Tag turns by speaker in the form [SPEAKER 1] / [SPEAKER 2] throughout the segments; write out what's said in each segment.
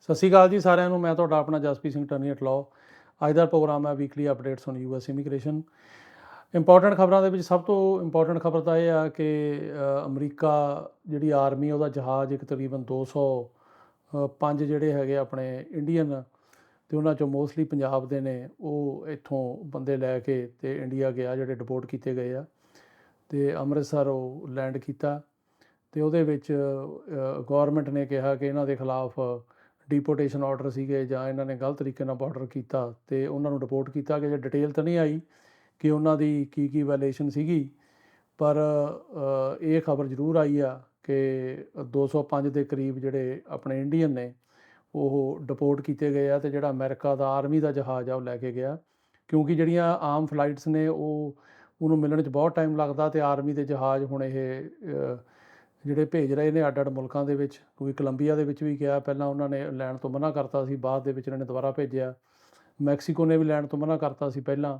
[SPEAKER 1] ਸਤਿ ਸ਼੍ਰੀ ਅਕਾਲ ਜੀ ਸਾਰਿਆਂ ਨੂੰ ਮੈਂ ਤੁਹਾਡਾ ਆਪਣਾ Jaspi Singh attorney at law ਅੱਜ ਦਾ ਪ੍ਰੋਗਰਾਮ ਹੈ weekly updates on US immigration important ਖਬਰਾਂ ਦੇ ਵਿੱਚ ਸਭ ਤੋਂ ਇੰਪੋਰਟੈਂਟ ਖਬਰ ਤਾਂ ਇਹ ਆ ਕਿ ਅਮਰੀਕਾ ਜਿਹੜੀ ਆਰਮੀ ਉਹਦਾ ਜਹਾਜ਼ ਇੱਕ ਤਕਰੀਬਨ 200 ਅ, ਪੰਜ ਜਿਹੜੇ ਹੈਗੇ ਆਪਣੇ ਇੰਡੀਅਨ ਤੇ ਉਹਨਾਂ ਚੋਂ ਮੋਸਟਲੀ ਪੰਜਾਬ ਦੇ ਨੇ ਉਹ ਇੱਥੋਂ ਬੰਦੇ ਲੈ ਕੇ ਤੇ ਇੰਡੀਆ ਗਿਆ ਜਿਹੜੇ ਡਿਪੋਰਟ ਕੀਤੇ ਗਏ ਆ। ਤੇ ਅੰਮ੍ਰਿਤਸਰ ਉਹ ਲੈਂਡ ਕੀਤਾ। ਤੇ ਉਹਦੇ ਵਿੱਚ ਗਵਰਨਮੈਂਟ ਨੇ ਕਿਹਾ ਕਿ ਇਹਨਾਂ ਦੇ ਖਿਲਾਫ ਡਿਪੋਰਟੇਸ਼ਨ ਆਰਡਰ ਸੀਗੇ ਜਾਂ ਇਹਨਾਂ ਨੇ ਗਲਤ ਤਰੀਕੇ ਨਾਲ ਬਾਰਡਰ ਕੀਤਾ ਤੇ ਉਹਨਾਂ ਨੂੰ ਰਿਪੋਰਟ ਕੀਤਾ ਕਿ ਜੇ ਡਿਟੇਲ ਤਾਂ ਨਹੀਂ ਆਈ ਕਿ ਉਹਨਾਂ ਦੀ ਕੀ ਕੀ ਵਾਇਲੇਸ਼ਨ ਸੀਗੀ। ਪਰ ਇਹ ਖਬਰ ਜ਼ਰੂਰ ਆਈ ਆ ਕਿ 205 ਦੇ ਕਰੀਬ ਜਿਹੜੇ ਆਪਣੇ ਇੰਡੀਅਨ ਨੇ, ਉਹ ਡਿਪੋਰਟ ਕੀਤੇ ਗਏ ਆ ਤੇ ਜਿਹੜਾ ਅਮਰੀਕਾ ਦਾ ਆਰਮੀ ਦਾ ਜਹਾਜ਼ ਆ ਉਹ ਲੈ ਕੇ ਗਿਆ। ਕਿਉਂਕਿ ਜਿਹੜੀਆਂ ਆਮ ਫਲਾਈਟਸ ਨੇ ਉਹ, ਉਹਨੂੰ ਮਿਲਣ 'ਚ ਬਹੁਤ ਟਾਈਮ ਲੱਗਦਾ ਤੇ ਆਰਮੀ ਦੇ ਜਹਾਜ਼ ਹੁਣ ਇਹ ਜਿਹੜੇ ਭੇਜ ਰਹੇ ਨੇ ਅੱਡ-ਅੱਡ ਮੁਲਕਾਂ ਦੇ ਵਿੱਚ ਕੋਈ ਕੋਲੰਬੀਆ ਦੇ ਵਿੱਚ ਵੀ ਗਿਆ ਪਹਿਲਾਂ ਉਹਨਾਂ ਨੇ ਲੈਣ ਤੋਂ ਮਨਾ ਕਰਤਾ ਸੀ, ਬਾਅਦ ਦੇ ਵਿੱਚ ਇਹਨਾਂ ਨੇ ਦੁਬਾਰਾ ਭੇਜਿਆ। ਮੈਕਸੀਕੋ ਨੇ ਵੀ ਲੈਣ ਤੋਂ ਮਨਾ ਕਰਤਾ ਸੀ ਪਹਿਲਾਂ,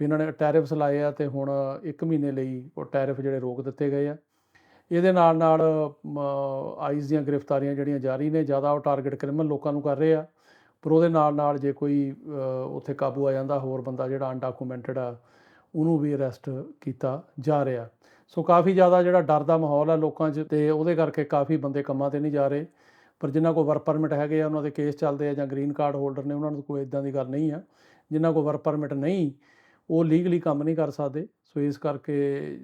[SPEAKER 1] ਵੀ ਇਹਨਾਂ ਨੇ ਟੈਰਿਫਸ ਲਾਏ ਆ ਤੇ ਹੁਣ 1 ਮਹੀਨੇ ਲਈ ਉਹ ਟੈਰਿਫ ਜਿਹੜੇ ਰੋਕ ਦਿੱਤੇ ਗਏ ਆ। ਇਹਦੇ ਨਾਲ ਨਾਲ ਆਈਸ ਦੀਆਂ ਗ੍ਰਿਫਤਾਰੀਆਂ ਜਿਹੜੀਆਂ ਜਾਰੀ ਨੇ, ਜ਼ਿਆਦਾ ਉਹ ਟਾਰਗੇਟ ਕ੍ਰਿਮੀਨਲ ਲੋਕਾਂ ਨੂੰ ਕਰ ਰਹੇ ਆ। ਪਰ ਉਹਦੇ ਨਾਲ ਨਾਲ ਜੇ ਕੋਈ ਉੱਥੇ ਕਾਬੂ ਆ ਜਾਂਦਾ, ਹੋਰ ਬੰਦਾ ਜਿਹੜਾ ਅਨਡਾਕੂਮੈਂਟਡ ਆ, ਉਹਨੂੰ ਵੀ ਅਰੈਸਟ ਕੀਤਾ ਜਾ ਰਿਹਾ। ਸੋ ਕਾਫੀ ਜ਼ਿਆਦਾ ਜਿਹੜਾ ਡਰ ਦਾ ਮਾਹੌਲ ਹੈ ਲੋਕਾਂ 'ਚ ਤੇ ਉਹਦੇ ਕਰਕੇ ਕਾਫੀ ਬੰਦੇ ਕੰਮਾਂ ਤੇ ਨਹੀਂ ਜਾ ਰਹੇ। ਪਰ ਜਿਨ੍ਹਾਂ ਕੋਲ ਵਰਕ ਪਰਮਿਟ ਹੈਗੇ ਆ, ਉਹਨਾਂ ਦੇ ਕੇਸ ਚੱਲਦੇ ਆ ਜਾਂ ਗ੍ਰੀਨ ਕਾਰਡ ਹੋਲਡਰ ਨੇ, ਉਹਨਾਂ ਨੂੰ ਕੋਈ ਇਦਾਂ ਦੀ ਗੱਲ ਨਹੀਂ ਆ। ਜਿਨ੍ਹਾਂ ਕੋਲ ਵਰਕ ਪਰਮਿਟ ਨਹੀਂ, ਉਹ ਲੀਗਲੀ ਕੰਮ ਨਹੀਂ ਕਰ ਸਕਦੇ। ਸੋ ਇਸ ਕਰਕੇ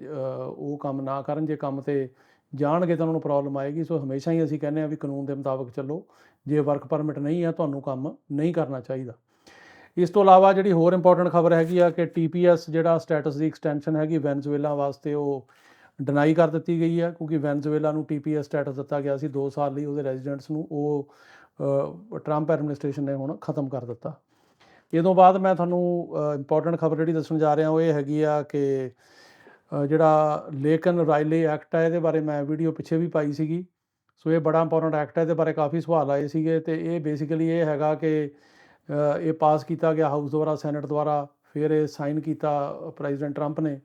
[SPEAKER 1] ਉਹ ਕੰਮ ਨਾ ਕਰਨ। ਜੇ ਕੰਮ ਤੇ ਜਾਣਗੇ ਤਾਂ ਉਹਨਾਂ ਨੂੰ ਪ੍ਰੋਬਲਮ ਆਏਗੀ। ਸੋ ਹਮੇਸ਼ਾ ਹੀ ਅਸੀਂ ਕਹਿੰਦੇ ਆ ਵੀ ਕਾਨੂੰਨ ਦੇ ਮੁਤਾਬਕ ਚੱਲੋ। ਜੇ ਵਰਕ ਪਰਮਿਟ ਨਹੀਂ ਆ, ਤੁਹਾਨੂੰ ਕੰਮ ਨਹੀਂ ਕਰਨਾ ਚਾਹੀਦਾ। ਇਸ ਤੋਂ ਇਲਾਵਾ ਜਿਹੜੀ ਹੋਰ ਇੰਪੋਰਟੈਂਟ ਖਬਰ ਹੈਗੀ ਆ ਕਿ ਟੀਪੀਐਸ ਜਿਹੜਾ ਸਟੇਟਸ ਦੀ ਐਕਸਟੈਂਸ਼ਨ ਹੈਗੀ ਵੈਨਜ਼ੂਏਲਾ ਵਾਸਤੇ ਉਹ ਡਿਨਾਈ ਕਰ ਦਿੱਤੀ ਗਈ ਹੈ ਕਿਉਂਕਿ ਵੈਨਜ਼ੂਏਲਾ ਨੂੰ ਟੀਪੀਐਸ ਸਟੇਟਸ ਦਿੱਤਾ ਗਿਆ ਸੀ 2 ਸਾਲ ਲਈ, ਉਹਦੇ ਰੈਜ਼ੀਡੈਂਟਸ ਨੂੰ ਉਹ ਟਰੰਪ ਐਡਮਿਨਿਸਟ੍ਰੇਸ਼ਨ ਨੇ ਹੁਣ ਖਤਮ ਕਰ ਦਿੱਤਾ। ਇਹ ਤੋਂ ਬਾਅਦ ਮੈਂ ਤੁਹਾਨੂੰ ਇੰਪੋਰਟੈਂਟ ਖਬਰ ਜਿਹੜੀ ਦੱਸਣ ਜਾ ਰਿਹਾ ਉਹ ਇਹ ਹੈਗੀ ਆ ਕਿ ਜਿਹੜਾ ਲੇਕਨ ਰਾਈਲੇ ਐਕਟ ਹੈ ਇਹਦੇ ਬਾਰੇ ਮੈਂ ਵੀਡੀਓ ਪਿੱਛੇ ਵੀ ਪਾਈ ਸੀਗੀ। ਸੋ ਇਹ ਬੜਾ ਇੰਪੋਰਟੈਂਟ ਐਕਟ ਹੈ ਇਹਦੇ ਬਾਰੇ ਕਾਫੀ ਸਵਾਲ ਆਏ ਸੀਗੇ ਤੇ ਇਹ ਬੇਸਿਕਲੀ ਇਹ ਹੈਗਾ ਕਿ ਇਹ ਪਾਸ ਕੀਤਾ ਗਿਆ ਹਾਊਸ ਦੁਆਰਾ, ਸੈਨੇਟ ਦੁਆਰਾ, ਫਿਰ ਇਹ ਸਾਈਨ ਕੀਤਾ ਪ੍ਰੈਜ਼ੀਡੈਂਟ ਟਰੰਪ ਨੇ।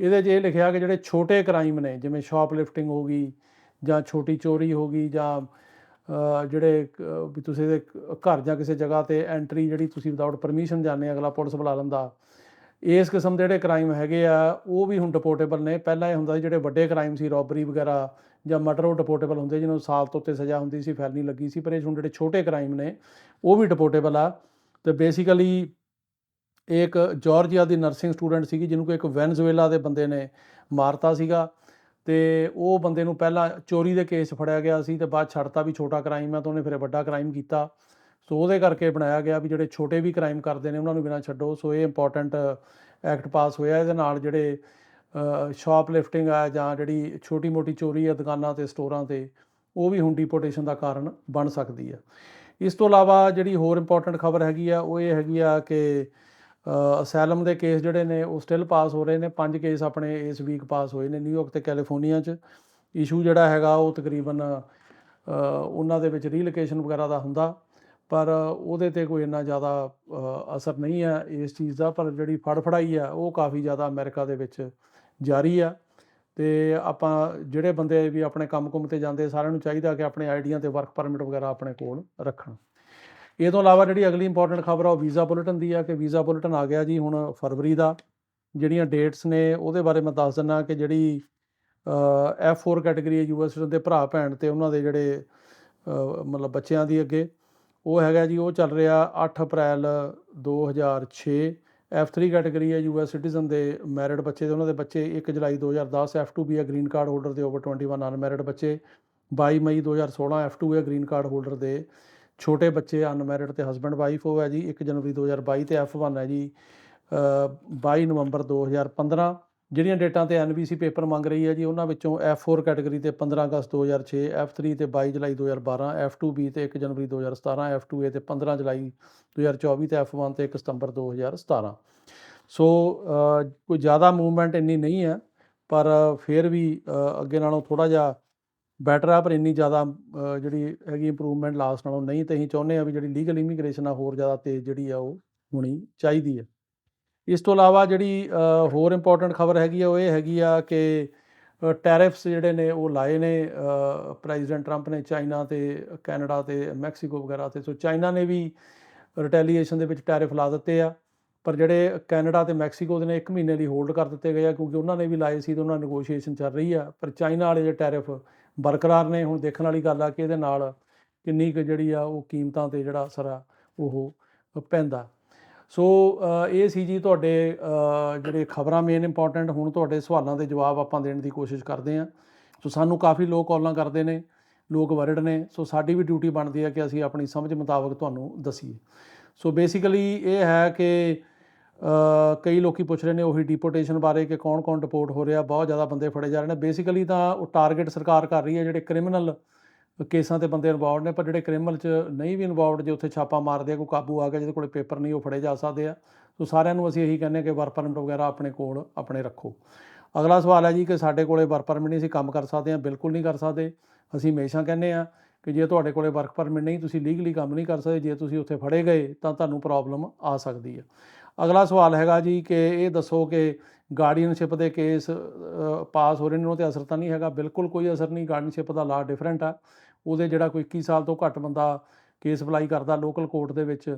[SPEAKER 1] ਇਹਦੇ 'ਚ ਇਹ ਲਿਖਿਆ ਕਿ ਜਿਹੜੇ ਛੋਟੇ ਕ੍ਰਾਈਮ ਨੇ, ਜਿਵੇਂ ਸ਼ਾਪਲਿਫਟਿੰਗ ਹੋ ਗਈ ਜਾਂ ਛੋਟੀ ਚੋਰੀ ਹੋ ਗਈ ਜਾਂ ਜਿਹੜੇ ਵੀ ਤੁਸੀਂ ਦੇ ਘਰ ਜਾਂ ਕਿਸੇ ਜਗ੍ਹਾ ਤੇ ਐਂਟਰੀ ਜਿਹੜੀ ਤੁਸੀਂ ਵਿਦਆਊਟ ਪਰਮਿਸ਼ਨ ਜਾਂਦੇ ਅਗਲਾ ਪੁਲਿਸ ਬੁਲਾ ਲੈਂਦਾ। ਇਸ ਕਿਸਮ ਦੇ ਜਿਹੜੇ ਕ੍ਰਾਈਮ ਹੈਗੇ ਆ, ਉਹ ਵੀ ਹੁਣ ਡਿਪੋਰਟੇਬਲ ਨੇ। ਪਹਿਲਾਂ ਇਹ ਹੁੰਦਾ ਸੀ ਜਿਹੜੇ ਵੱਡੇ ਕ੍ਰਾਈਮ ਸੀ ਰੋਬਰੀ ਵਗੈਰਾ ਜਾਂ ਮਰਡਰ ਉਹ ਡਿਪੋਰਟੇਬਲ ਹੁੰਦੇ ਜਿਹਨੂੰ ਸਾਲ ਤੋਂ ਉੱਤੇ ਸਜ਼ਾ ਹੁੰਦੀ ਸੀ ਫੈਲਨੀ ਲੱਗੀ ਸੀ, ਪਰ ਇਹ ਹੁਣ ਜਿਹੜੇ ਛੋਟੇ ਕ੍ਰਾਈਮ ਨੇ, ਉਹ ਵੀ ਡਿਪੋਰਟੇਬਲ ਆ। ਤੇ ਬੇਸਿਕਲੀ ਇੱਕ ਜਾਰਜੀਆ ਦੀ ਨਰਸਿੰਗ ਸਟੂਡੈਂਟ ਸੀਗੀ, ਜਿਹਨੂੰ ਕਿ ਇੱਕ ਵੈਨਜ਼ੂਏਲਾ ਦੇ ਬੰਦੇ ਨੇ ਮਾਰਤਾ ਸੀਗਾ। ਤੇ ਉਹ ਬੰਦੇ ਨੂੰ ਪਹਿਲਾਂ ਚੋਰੀ ਦੇ ਕੇਸ ਫੜਿਆ ਗਿਆ ਸੀ ਤੇ ਬਾਅਦ ਛੱਡਤਾ ਵੀ ਛੋਟਾ ਕ੍ਰਾਈਮ ਆ, ਤਾਂ ਉਹਨੇ ਫਿਰ ਵੱਡਾ ਕ੍ਰਾਈਮ ਕੀਤਾ। ਸੋ ਉਹਦੇ ਕਰਕੇ ਬਣਾਇਆ ਗਿਆ ਵੀ ਜਿਹੜੇ ਛੋਟੇ ਵੀ ਕ੍ਰਾਈਮ ਕਰਦੇ ਨੇ, ਉਹਨਾਂ ਨੂੰ ਬਿਨਾਂ ਛੱਡੋ। ਸੋ ਇਹ ਇੰਪੋਰਟੈਂਟ ਐਕਟ ਪਾਸ ਹੋਇਆ, ਇਹਦੇ ਨਾਲ ਜਿਹੜੇ ਸ਼ਾਪ ਲਿਫਟਿੰਗ ਆ ਜਾਂ ਜਿਹੜੀ ਛੋਟੀ ਮੋਟੀ ਚੋਰੀ ਆ ਦੁਕਾਨਾਂ ਤੇ, ਸਟੋਰਾਂ ਤੇ, ਉਹ ਵੀ ਹੁਣ ਡਿਪੋਰਟੇਸ਼ਨ ਦਾ ਕਾਰਨ ਬਣ ਸਕਦੀ ਆ। ਇਸ ਤੋਂ ਇਲਾਵਾ ਜਿਹੜੀ ਹੋਰ ਇੰਪੋਰਟੈਂਟ ਖਬਰ ਹੈਗੀ ਆ, ਉਹ ਇਹ ਹੈਗੀ ਆ ਕਿ ਅਸੈਲਮ ਦੇ ਕੇਸ ਜਿਹੜੇ ਨੇ, ਉਹ ਸਟਿਲ ਪਾਸ ਹੋ ਰਹੇ ਨੇ। ਪੰਜ ਕੇਸ ਆਪਣੇ ਇਸ ਵੀਕ ਪਾਸ ਹੋਏ ਨੇ ਨਿਊਯਾਰਕ ਤੇ ਕੈਲੀਫੋਰਨੀਆ 'ਚ। ਇਸ਼ੂ ਜਿਹੜਾ ਹੈਗਾ, ਉਹ ਤਕਰੀਬਨ ਉਹਨਾਂ ਦੇ ਵਿੱਚ ਰੀਲੋਕੇਸ਼ਨ ਵਗੈਰਾ ਦਾ ਹੁੰਦਾ, ਪਰ ਉਹਦੇ ਤੇ ਕੋਈ ਇੰਨਾ ਜ਼ਿਆਦਾ ਅਸਰ ਨਹੀਂ ਹੈ ਇਸ ਚੀਜ਼ ਦਾ। ਪਰ ਜਿਹੜੀ ਫੜਫੜਾਈ ਆ, ਉਹ ਕਾਫੀ ਜ਼ਿਆਦਾ ਅਮਰੀਕਾ ਦੇ ਵਿੱਚ ਜਾਰੀ ਆ। ਤੇ ਆਪਾਂ ਜਿਹੜੇ ਬੰਦੇ ਵੀ ਆਪਣੇ ਕੰਮ-ਕੁਮ ਤੇ ਜਾਂਦੇ ਸਾਰਿਆਂ ਨੂੰ ਚਾਹੀਦਾ ਕਿ ਆਪਣੇ ਆਈਡੀਆਂ ਤੇ ਵਰਕ ਪਰਮਿਟ ਵਗੈਰਾ ਆਪਣੇ ਕੋਲ ਰੱਖਣ। ਇਹ ਤੋਂ ਇਲਾਵਾ ਜਿਹੜੀ ਅਗਲੀ ਇੰਪੋਰਟੈਂਟ ਖਬਰ ਆ, ਉਹ ਵੀਜ਼ਾ ਬੁਲੇਟਿਨ ਦੀ ਆ ਕਿ ਵੀਜ਼ਾ ਬੁਲੇਟਿਨ ਆ ਗਿਆ ਜੀ ਹੁਣ ਫਰਵਰੀ ਦਾ। ਜਿਹੜੀਆਂ ਡੇਟਸ ਨੇ, ਉਹਦੇ ਬਾਰੇ ਮੈਂ ਦੱਸ ਦਿੰਦਾ ਕਿ ਜਿਹੜੀ F4 ਕੈਟਾਗਰੀ ਹੈ ਯੂਐਸ ਦੇ ਭਰਾ ਭੈਣ ਤੇ ਉਹਨਾਂ ਦੇ ਜਿਹੜੇ ਮਤਲਬ ਬੱਚਿਆਂ ਦੀ ਅੱਗੇ। ਉਹ ਹੈਗਾ ਜੀ, ਉਹ ਚੱਲ ਰਿਹਾ 8 ਅਪ੍ਰੈਲ 2006 F3 ਕੈਟਾਗਰੀ ਹੈ ਯੂਐਸ ਸਿਟੀਜ਼ਨ ਦੇ ਮੈਰਿਡ ਬੱਚੇ ਤੇ ਉਹਨਾਂ ਦੇ ਬੱਚੇ 1 ਜੁਲਾਈ 2010 F2 ਵੀ ਹੈ ਗ੍ਰੀਨ ਕਾਰਡ ਹੋਲਡਰ ਦੇ ਓਵਰ 21 ਅਨਮੈਰਿਡ ਬੱਚੇ। 22 ਮਈ 2016 F2 ਹੈ ਗ੍ਰੀਨ ਕਾਰਡ ਹੋਲਡਰ ਦੇ। ਛੋਟੇ ਬੱਚੇ ਅਨਮੈਰਿਡ ਤੇ ਹਸਬੰਡ ਵਾਈਫ ਉਹ ਹੈ ਜੀ 1 ਜਨਵਰੀ 2022 ਤੇ F1 ਹੈ ਜੀ। ਅ, 22 ਨਵੰਬਰ 2015 ਜਿਹੜੀਆਂ ਡੇਟਾਂ ਤੇ NBC ਪੇਪਰ ਮੰਗ ਰਹੀ ਹੈ ਜੀ, ਉਹਨਾਂ ਵਿੱਚੋਂ F4 ਕੈਟਾਗਰੀ ਤੇ 15 ਅਗਸਤ 2006 F3 ਤੇ 22 ਜੁਲਾਈ 2012 F2B ਤੇ 1 ਜਨਵਰੀ 2017 F2A ਤੇ 15 ਜੁਲਾਈ 2024 ਤੇ F1 ਤੇ 1 ਸਤੰਬਰ 2017 ਸੋ ਕੋਈ ਜ਼ਿਆਦਾ ਮੂਵਮੈਂਟ ਇੰਨੀ ਨਹੀਂ ਹੈ, ਪਰ ਫਿਰ ਵੀ ਅੱਗੇ ਨਾਲੋਂ ਥੋੜਾ ਜਿਹਾ ਬੈਟਰ ਆ, ਪਰ ਇੰਨੀ ਜ਼ਿਆਦਾ ਜਿਹੜੀ ਹੈਗੀ ਇੰਪਰੂਵਮੈਂਟ ਲਾਸਟ ਨਾਲੋਂ ਨਹੀਂ, ਤੇ ਅਸੀਂ ਚਾਹੁੰਦੇ ਆ ਵੀ ਜਿਹੜੀ ਲੀਗਲ ਇਮੀਗ੍ਰੇਸ਼ਨ ਆ, ਹੋਰ ਜ਼ਿਆਦਾ ਤੇਜ਼ ਜਿਹੜੀ ਆ, ਉਹ ਹੋਣੀ ਚਾਹੀਦੀ ਹੈ। ਇਸ ਤੋਂ ਇਲਾਵਾ ਜਿਹੜੀ ਹੋਰ ਇੰਪੋਰਟੈਂਟ ਖਬਰ ਹੈਗੀ ਆ, ਉਹ ਇਹ ਹੈਗੀ ਆ ਕਿ ਟੈਰਿਫਸ ਜਿਹੜੇ ਨੇ, ਉਹ ਲਾਏ ਨੇ ਪ੍ਰੈਜ਼ੀਡੈਂਟ ਟਰੰਪ ਨੇ ਚਾਈਨਾ ਤੇ ਕੈਨੇਡਾ ਤੇ ਮੈਕਸੀਕੋ ਵਗੈਰਾ ਤੇ, ਸੋ ਚਾਈਨਾ ਨੇ ਵੀ ਰਿਟੈਲੀਏਸ਼ਨ ਦੇ ਵਿੱਚ ਟੈਰਿਫ ਲਾ ਦਿੱਤੇ ਆ। ਪਰ ਜਿਹੜੇ ਕੈਨੇਡਾ ਤੇ ਮੈਕਸੀਕੋ ਦੇ ਨੇ 1 ਮਹੀਨੇ ਲਈ ਹੋਲਡ ਕਰ ਦਿੱਤੇ ਗਏ ਆ, ਕਿਉਂਕਿ ਉਹਨਾਂ ਨੇ ਵੀ ਲਾਏ ਸੀ ਤੇ ਉਹਨਾਂ ਨੈਗੋਸ਼ੀਏਸ਼ਨ ਚੱਲ ਰਹੀ ਆ। ਪਰ ਚਾਈਨਾ ਵਾਲੇ ਜਿਹੜੇ ਟੈਰਿਫ ਬਰਕਰਾਰ ਨੇ। ਹੁਣ ਦੇਖਣ ਵਾਲੀ ਗੱਲ ਆ ਕਿ ਇਹਦੇ ਨਾਲ ਕਿੰਨੀ ਕੁ ਜਿਹੜੀ ਆ, ਉਹ ਕੀਮਤਾਂ ਤੇ ਜਿਹੜਾ ਅਸਰ ਆ, ਉਹ ਪੈਂਦਾ। ਸੋ ਇਹ ਸੀ ਜੀ ਤੁਹਾਡੇ ਜਿਹੜੇ ਖਬਰਾਂ ਮੇਨ ਇੰਪੋਰਟੈਂਟ ਹੁਣ ਤੁਹਾਡੇ ਸਵਾਲਾਂ ਦੇ ਜਵਾਬ ਆਪਾਂ ਦੇਣ ਦੀ ਕੋਸ਼ਿਸ਼ ਕਰਦੇ ਹਾਂ। ਸੋ, ਸਾਨੂੰ ਕਾਫੀ ਲੋਕ ਕਾਲਾਂ ਕਰਦੇ ਨੇ, ਲੋਕ ਵਰਡ ਨੇ, ਸੋ ਸਾਡੀ ਵੀ ਡਿਊਟੀ ਬਣਦੀ ਹੈ ਕਿ ਅਸੀਂ ਆਪਣੀ ਸਮਝ ਮੁਤਾਬਕ ਤੁਹਾਨੂੰ ਦਸੀਏ। ਸੋ ਬੇਸਿਕਲੀ ਇਹ ਹੈ ਕਿ ਕਈ ਲੋਕੀ ਪੁੱਛ ਰਹੇ ਨੇ ਉਹੀ ਡਿਪੋਰਟੇਸ਼ਨ ਬਾਰੇ ਕਿ ਕੌਣ-ਕੌਣ ਡਿਪੋਰਟ ਹੋ ਰਿਹਾ, ਬਹੁਤ ਜ਼ਿਆਦਾ ਬੰਦੇ ਫੜੇ ਜਾ ਰਹੇ ਨੇ। ਬੇਸਿਕਲੀ ਤਾਂ ਉਹ ਟਾਰਗੇਟ ਸਰਕਾਰ ਕਰ ਰਹੀ ਹੈ ਜਿਹੜੇ ਕ੍ਰਿਮੀਨਲ ਕੇਸਾਂ ਤੇ ਬੰਦੇ ਇਨਵੋਲਡ ਨੇ, ਪਰ ਜਿਹੜੇ ਕ੍ਰਿਮੀਨਲ 'ਚ ਨਹੀਂ ਵੀ ਇਨਵੋਲਡ ਜੇ ਉੱਥੇ ਛਾਪਾ ਮਾਰਦੇ ਆ, ਕੋਈ ਕਾਬੂ ਆ ਗਿਆ ਜਿਹਦੇ ਕੋਲੇ ਪੇਪਰ ਨਹੀਂ, ਉਹ ਫੜੇ ਜਾ ਸਕਦੇ ਆ। ਸੋ ਸਾਰਿਆਂ ਨੂੰ ਅਸੀਂ ਇਹੀ ਕਹਿੰਦੇ ਕਿ ਵਰਕ ਪਰਮਿਟ ਵਗੈਰਾ ਆਪਣੇ ਕੋਲ, ਆਪਣੇ ਰੱਖੋ। ਅਗਲਾ ਸਵਾਲ ਹੈ ਜੀ ਕਿ ਸਾਡੇ ਕੋਲੇ ਵਰਕ ਪਰਮਿਟ ਨਹੀਂ ਅਸੀਂ ਕੰਮ ਕਰ ਸਕਦੇ ਹਾਂ, ਬਿਲਕੁਲ ਨਹੀਂ ਕਰ ਸਕਦੇ। ਅਸੀਂ ਹਮੇਸ਼ਾ ਕਹਿੰਦੇ ਆ ਕਿ ਜੇ ਤੁਹਾਡੇ ਕੋਲੇ ਵਰਕ ਪਰਮਿਟ ਨਹੀਂ, ਤੁਸੀਂ ਲੀਗਲੀ ਕੰਮ ਨਹੀਂ ਕਰ ਸਕਦੇ, ਜੇ ਤੁਸੀਂ ਉੱਥੇ ਫੜੇ ਗਏ, ਤਾਂ ਤੁਹਾਨੂੰ ਪ੍ਰੋਬਲਮ ਆ ਸਕਦੀ ਹੈ ਅਗਲਾ ਸਵਾਲ ਹੈਗਾ ਜੀ ਕਿ ਇਹ ਦੱਸੋ ਕਿ ਗਾਰਡੀਅਨਸ਼ਿਪ ਦੇ ਕੇਸ ਪਾਸ ਹੋ ਰਹੇ ਨੇ, ਉਹਨਾਂ ਤੇ ਅਸਰ ਤਾਂ ਨਹੀਂ ਹੈਗਾ। ਬਿਲਕੁਲ ਕੋਈ ਅਸਰ ਨਹੀਂ ਗਾਰਡੀਅਨਸ਼ਿਪ ਦਾ ਲਾ ਡਿਫਰੈਂਟ ਆ। ਉਹਦੇ ਜਿਹੜਾ ਕੋਈ 21 ਸਾਲ ਤੋਂ ਘੱਟ ਬੰਦਾ ਕੇਸ ਅਪਲਾਈ ਕਰਦਾ ਲੋਕਲ ਕੋਰਟ ਦੇ ਵਿੱਚ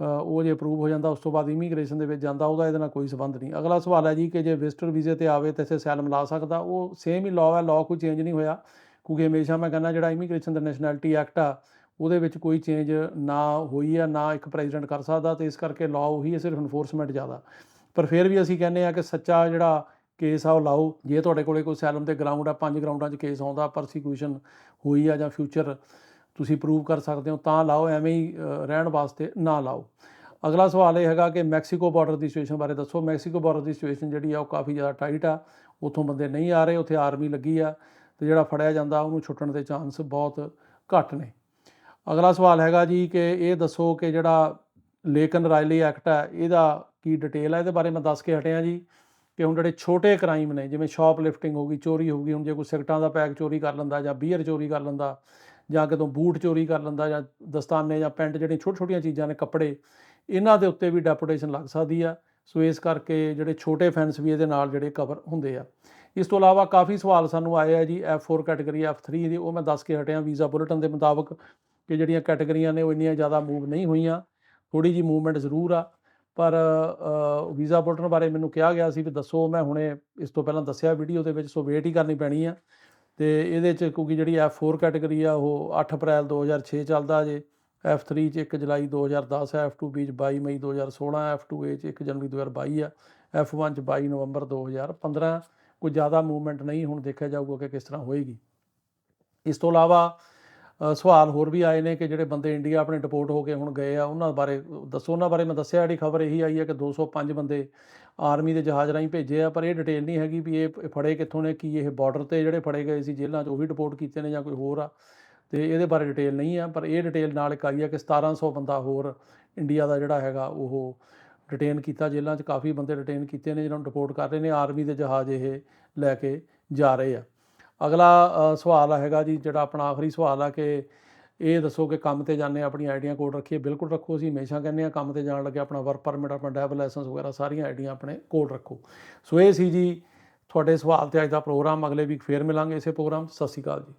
[SPEAKER 1] ਉਹ ਜੇ ਅਪਰੂਵ ਹੋ ਜਾਂਦਾ, ਉਸ ਤੋਂ ਬਾਅਦ ਇਮੀਗ੍ਰੇਸ਼ਨ ਦੇ ਵਿੱਚ ਜਾਂਦਾ, ਉਹਦਾ ਇਹਦੇ ਨਾਲ ਕੋਈ ਸੰਬੰਧ ਨਹੀਂ। ਅਗਲਾ ਸਵਾਲ ਹੈ ਜੀ ਕਿ ਜੇ ਵਿਜ਼ਟਰ ਵੀਜ਼ੇ ਤੇ ਆਵੇ ਤਾਂ ਇੱਥੇ ਸੈਲਮ ਲਾ ਸਕਦਾ, ਉਹ ਸੇਮ ਹੀ ਲਾਅ ਹੈ ਲਾਅ ਕੋਈ ਚੇਂਜ ਨਹੀਂ ਹੋਇਆ। ਕਿਉਂਕਿ ਹਮੇਸ਼ਾ ਮੈਂ ਕਹਿੰਦਾ ਜਿਹੜਾ ਇਮੀਗ੍ਰੇਸ਼ਨ ਦਾ ਨੈਸ਼ਨੈਲਿਟੀ ਐਕਟ ਆ, ਉਹਦੇ ਵਿੱਚ ਕੋਈ ਚੇਂਜ ਨਾ ਹੋਈ ਆ, ਨਾ ਇੱਕ ਪ੍ਰੈਜ਼ੀਡੈਂਟ ਕਰ ਸਕਦਾ, ਤੇ ਇਸ ਕਰਕੇ ਲਾਅ ਉਹੀ ਹੈ, ਸਿਰਫ ਇਨਫੋਰਸਮੈਂਟ ਜ਼ਿਆਦਾ। ਪਰ ਫਿਰ ਵੀ ਅਸੀਂ ਕਹਿੰਦੇ ਆ ਕਿ ਸੱਚਾ ਜਿਹੜਾ ਕੇਸ ਆ, ਉਹ ਲਾਓ। ਜੇ ਤੁਹਾਡੇ ਕੋਲੇ ਕੋਈ ਸੈਲਮ ਤੇ ਗਰਾਊਂਡ ਆ, ਪੰਜ ਗਰਾਊਂਡਾਂ 'ਚ ਕੇਸ ਆਉਂਦਾ ਪਰਸੀਕਿਊਸ਼ਨ ਹੋਈ ਆ ਜਾਂ ਫਿਊਚਰ ਤੁਸੀਂ ਪ੍ਰੂਵ ਕਰ ਸਕਦੇ ਹੋ, ਤਾਂ ਲਾਓ, ਐਵੇਂ ਹੀ ਰਹਿਣ ਵਾਸਤੇ ਨਾ ਲਾਓ। ਅਗਲਾ ਸਵਾਲ ਇਹ ਹੈਗਾ ਕਿ ਮੈਕਸੀਕੋ ਬਾਰਡਰ ਦੀ ਸਿਚੁਏਸ਼ਨ ਬਾਰੇ ਦੱਸੋ। ਮੈਕਸੀਕੋ ਬਾਰਡਰ ਦੀ ਸਿਚੁਏਸ਼ਨ ਜਿਹੜੀ ਆ, ਉਹ ਕਾਫੀ ਜ਼ਿਆਦਾ ਟਾਈਟ ਆ। ਉੱਥੋਂ ਬੰਦੇ ਨਹੀਂ ਆ ਰਹੇ, ਉੱਥੇ ਆਰਮੀ ਲੱਗੀ ਆ ਤੇ ਜਿਹੜਾ ਫੜਿਆ ਜਾਂਦਾ, ਉਹਨੂੰ ਛੁੱਟਣ ਦੇ ਚਾਂਸ ਬਹੁਤ ਘੱਟ ਨੇ। ਅਗਲਾ ਸਵਾਲ ਹੈਗਾ ਜੀ ਕਿ ਇਹ ਦੱਸੋ ਕਿ ਜਿਹੜਾ ਲੇਕਨ ਰਾਇਲੀ ਐਕਟ ਹੈ ਇਹਦਾ ਕੀ ਡਿਟੇਲ ਹੈ ਇਹਦੇ ਬਾਰੇ ਮੈਂ ਦੱਸ ਕੇ ਹਟਿਆ ਜੀ। ਕਿ ਹੁਣ ਜਿਹੜੇ ਛੋਟੇ ਕ੍ਰਾਈਮ ਨੇ, ਜਿਵੇਂ ਸ਼ਾਪ ਲਿਫਟਿੰਗ ਹੋ ਗਈ, ਚੋਰੀ ਹੋ ਗਈ, ਹੁਣ ਜੇ ਕੋਈ ਸਿਗਰਟਾਂ ਦਾ ਪੈਕ ਚੋਰੀ ਕਰ ਲੈਂਦਾ ਜਾਂ ਬੀਅਰ ਚੋਰੀ ਕਰ ਲੈਂਦਾ ਜਾਂ ਕਿਤੋਂ ਬੂਟ ਚੋਰੀ ਕਰ ਲੈਂਦਾ ਜਾਂ ਦਸਤਾਨੇ ਜਾਂ ਪੈਂਟ ਜਿਹੜੀਆਂ ਛੋਟੀਆਂ ਛੋਟੀਆਂ ਚੀਜ਼ਾਂ ਨੇ ਕੱਪੜੇ, ਇਹਨਾਂ ਦੇ ਉੱਤੇ ਵੀ ਡੈਪੂਟੇਸ਼ਨ ਲੱਗ ਸਕਦੀ ਆ। ਸੋ ਇਸ ਕਰਕੇ ਜਿਹੜੇ ਛੋਟੇ ਫੈਨਸ ਵੀ ਇਹਦੇ ਨਾਲ ਜਿਹੜੇ ਕਵਰ ਹੁੰਦੇ ਆ। ਇਸ ਤੋਂ ਇਲਾਵਾ ਕਾਫੀ ਸਵਾਲ ਸਾਨੂੰ ਆਏ ਆ ਜੀ F4 ਕੈਟਾਗਰੀ F3 ਦੀ, ਉਹ ਮੈਂ ਦੱਸ ਕੇ ਹਟਿਆ ਵੀਜ਼ਾ ਬੁਲੇਟਿਨ ਦੇ ਮੁਤਾਬਕ ਕਿ ਜਿਹੜੀਆਂ ਕੈਟਾਗਰੀਆਂ ਨੇ ਉਹ ਇੰਨੀਆਂ ਜ਼ਿਆਦਾ ਮੂਵ ਨਹੀਂ ਹੋਈਆਂ। ਥੋੜੀ ਜੀ ਮੂਵਮੈਂਟ ਜ਼ਰੂਰ ਆ। ਪਰ ਵੀਜ਼ਾ ਬੁਲੇਟਿਨ ਬਾਰੇ ਮੈਨੂੰ ਕਿਹਾ ਗਿਆ ਸੀ ਵੀ ਦੱਸੋ, ਮੈਂ ਹੁਣੇ ਇਸ ਤੋਂ ਪਹਿਲਾਂ ਦੱਸਿਆ ਵੀਡੀਓ ਦੇ ਵਿੱਚ, ਸੋ ਵੇਟ ਹੀ ਕਰਨੀ ਪੈਣੀ ਆ। ਤੇ ਇਹਦੇ ਚ ਕਿਉਂਕਿ ਜਿਹੜੀ F4 ਕੈਟਾਗਰੀ ਆ, ਉਹ 8 ਅਪ੍ਰੈਲ 2006 ਚੱਲਦਾ ਜੇ। F3 ਚ 1 ਜੁਲਾਈ 2010 ਹੈ F2B ਚ 22 ਮਈ 2016 F2A ਚ 1 ਜਨਵਰੀ 2022 ਆ F1 ਚ 22 ਨਵੰਬਰ 2015 ਕੋਈ ਜ਼ਿਆਦਾ ਮੂਵਮੈਂਟ ਨਹੀਂ ਹੁਣ ਦੇਖਿਆ ਜਾਊਗਾ ਕਿ ਕਿਸ ਤਰ੍ਹਾਂ ਹੋਏਗੀ। ਇਸ ਤੋਂ ਇਲਾਵਾ ਸਵਾਲ ਹੋਰ ਵੀ ਆਏ ਨੇ ਕਿ ਜਿਹੜੇ ਬੰਦੇ ਇੰਡੀਆ ਆਪਣੇ ਡਿਪੋਰਟ ਹੋ ਕੇ ਹੁਣ ਗਏ ਆ, ਉਹਨਾਂ ਬਾਰੇ ਦੱਸੋ, ਉਹਨਾਂ ਬਾਰੇ ਮੈਂ ਦੱਸਿਆ, ਜਿਹੜੀ ਖਬਰ ਇਹੀ ਆਈ ਹੈ ਕਿ 205 ਬੰਦੇ ਆਰਮੀ ਦੇ ਜਹਾਜ਼ ਰਾਹੀਂ ਭੇਜੇ ਆ, ਪਰ ਇਹ ਡਿਟੇਲ ਨਹੀਂ ਹੈਗੀ ਵੀ ਇਹ ਫੜੇ ਕਿੱਥੋਂ ਨੇ, ਕੀ ਇਹ ਬਾਰਡਰ ਤੇ ਜਿਹੜੇ ਫੜੇ ਗਏ ਸੀ ਜੇਲ੍ਹਾਂ 'ਚ, ਉਹ ਵੀ ਡਿਪੋਰਟ ਕੀਤੇ ਨੇ ਜਾਂ ਕੋਈ ਹੋਰ ਆ। ਤੇ ਇਹਦੇ ਬਾਰੇ ਡਿਟੇਲ ਨਹੀਂ ਆ, ਪਰ ਇਹ ਡਿਟੇਲ ਨਾਲ ਇੱਕ ਆਈ ਆ ਕਿ 1700 ਬੰਦਾ ਹੋਰ ਇੰਡੀਆ ਦਾ ਜਿਹੜਾ ਹੈਗਾ, ਉਹ ਡਿਟੇਨ ਕੀਤਾ ਜੇਲ੍ਹਾਂ 'ਚ। ਕਾਫੀ ਬੰਦੇ ਡਿਟੇਨ ਕੀਤੇ ਨੇ, ਜਿਹਨਾਂ ਨੂੰ ਡਿਪੋਰਟ ਕਰ ਰਹੇ ਨੇ, ਆਰਮੀ ਦੇ ਜਹਾਜ਼ ਇਹ ਲੈ ਕੇ ਜਾ ਰਹੇ ਆ। ਅਗਲਾ ਸਵਾਲ ਹੈਗਾ ਜੀ, ਜਿਹੜਾ ਆਪਣਾ ਆਖਰੀ ਸਵਾਲ ਆ ਕਿ ਇਹ ਦੱਸੋ ਕਿ ਕੰਮ ਤੇ ਜਾਂਦੇ ਆਪਣੀ ਆਈਡੀਆਂ ਕੋਡ ਰੱਖੀਏ, ਬਿਲਕੁਲ ਰੱਖੋ, ਅਸੀਂ ਹਮੇਸ਼ਾ ਕਹਿੰਦੇ ਆ ਕੰਮ ਤੇ ਜਾਣ ਲੱਗੇ, ਆਪਣਾ ਵਰਕ ਪਰਮਿਟ, ਆਪਣਾ ਡਰਾਈਵਰ ਲਾਇਸੈਂਸ ਵਗੈਰਾ, ਸਾਰੀਆਂ ਆਈਡੀਆਂ ਆਪਣੇ ਕੋਲ ਰੱਖੋ। ਸੋ ਇਹ ਸੀ ਜੀ ਤੁਹਾਡੇ ਸਵਾਲ ਤੇ ਅੱਜ ਦਾ ਪ੍ਰੋਗਰਾਮ, ਅਗਲੇ ਵੀਕ ਫੇਰ ਮਿਲਾਂਗੇ ਇਸੇ ਪ੍ਰੋਗਰਾਮ ਸਤਿ ਸ਼੍ਰੀ ਅਕਾਲ ਜੀ।